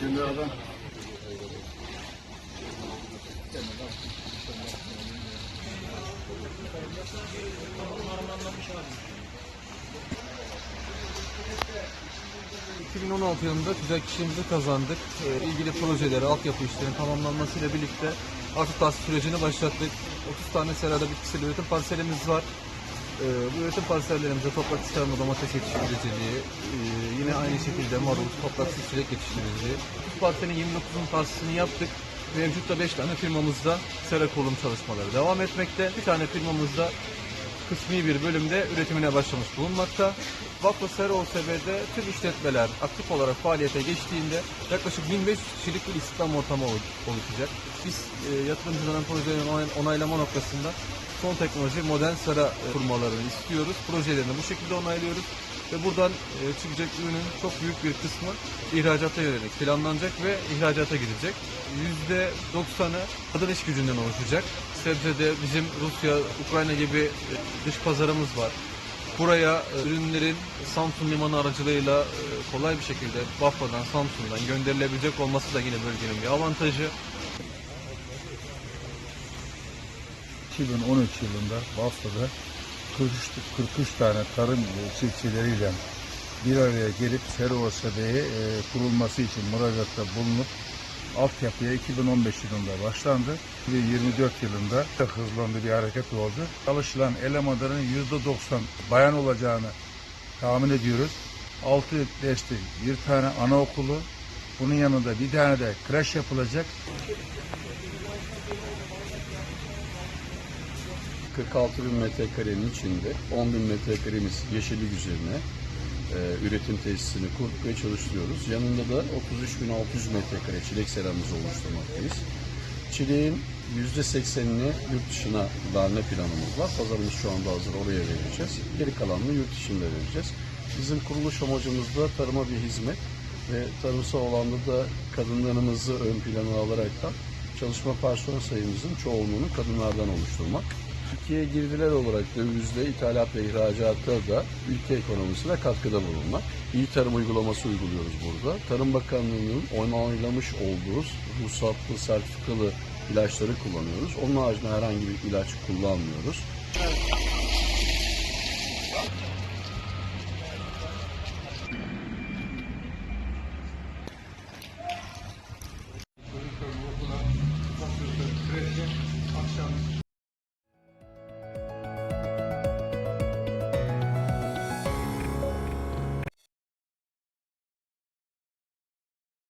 Şimdi adam ...2016 yılında tüzel kişiliğimizi kazandık. Ee, ilgili projeleri, altyapı işlerinin tamamlanmasıyla birlikte artık tahsis sürecini başlattık. 30 tane serada bitkisel üretim parselimiz var. Ee, bu üretim parsellerimize toprak çıkarma domates yetiştiriciliği, ee, yine aynı şekilde marul, topraksız çilek yetiştiriciliği. Bu parselin 29'un tahsisini yaptık. Mevcutta 5 tane firmamızda sera kurulum çalışmaları devam etmekte. Bir tane firmamızda kısmi bir bölümde üretimine başlamış bulunmakta. Vakfı Sera OSB'de tüm işletmeler aktif olarak faaliyete geçtiğinde yaklaşık 1500 kişilik bir istihdam ortamı ol- oluşacak. Biz e, yatırımcıların projelerin onay- onaylama noktasında son teknoloji modern sera e, kurmalarını istiyoruz. Projelerini bu şekilde onaylıyoruz ve buradan e, çıkacak ürünün çok büyük bir kısmı ihracata yönelik planlanacak ve ihracata gidecek. %90'ı kadın iş gücünden oluşacak. Sebzede bizim Rusya, Ukrayna gibi e, dış pazarımız var. Buraya ürünlerin Samsun limanı aracılığıyla kolay bir şekilde Bafra'dan, Samsun'dan gönderilebilecek olması da yine bölgenin bir avantajı. 2013 yılında Bafra'da 43, 43 tane tarım çiftçileriyle bir araya gelip Sera OSB'ye e, kurulması için müracaatta bulunup altyapıya 2015 yılında başlandı. 2024 yılında da hızlandı bir hareket oldu. Çalışılan elemanların %90 bayan olacağını tahmin ediyoruz. 6 destek, bir tane anaokulu, bunun yanında bir tane de kreş yapılacak. 46 bin metrekarenin içinde 10 bin metrekaremiz yeşillik üzerine e, üretim tesisini kurduk ve çalıştırıyoruz. Yanında da 33.600 metrekare çilek seramızı oluşturmaktayız. Çileğin %80'ini yurt dışına verme planımız var. Pazarımız şu anda hazır oraya vereceğiz. Geri kalanını yurt içinde vereceğiz. Bizim kuruluş amacımız da tarıma bir hizmet ve tarımsal alanda da kadınlarımızı ön plana alarak da çalışma personel sayımızın çoğunluğunu kadınlardan oluşturmak. Türkiye'ye girdiler olarak dövizle ithalat ve ihracatta da ülke ekonomisine katkıda bulunmak. İyi tarım uygulaması uyguluyoruz burada. Tarım Bakanlığı'nın onaylamış olduğu ruhsatlı, sertifikalı ilaçları kullanıyoruz. Onun haricinde herhangi bir ilaç kullanmıyoruz. Evet. akşam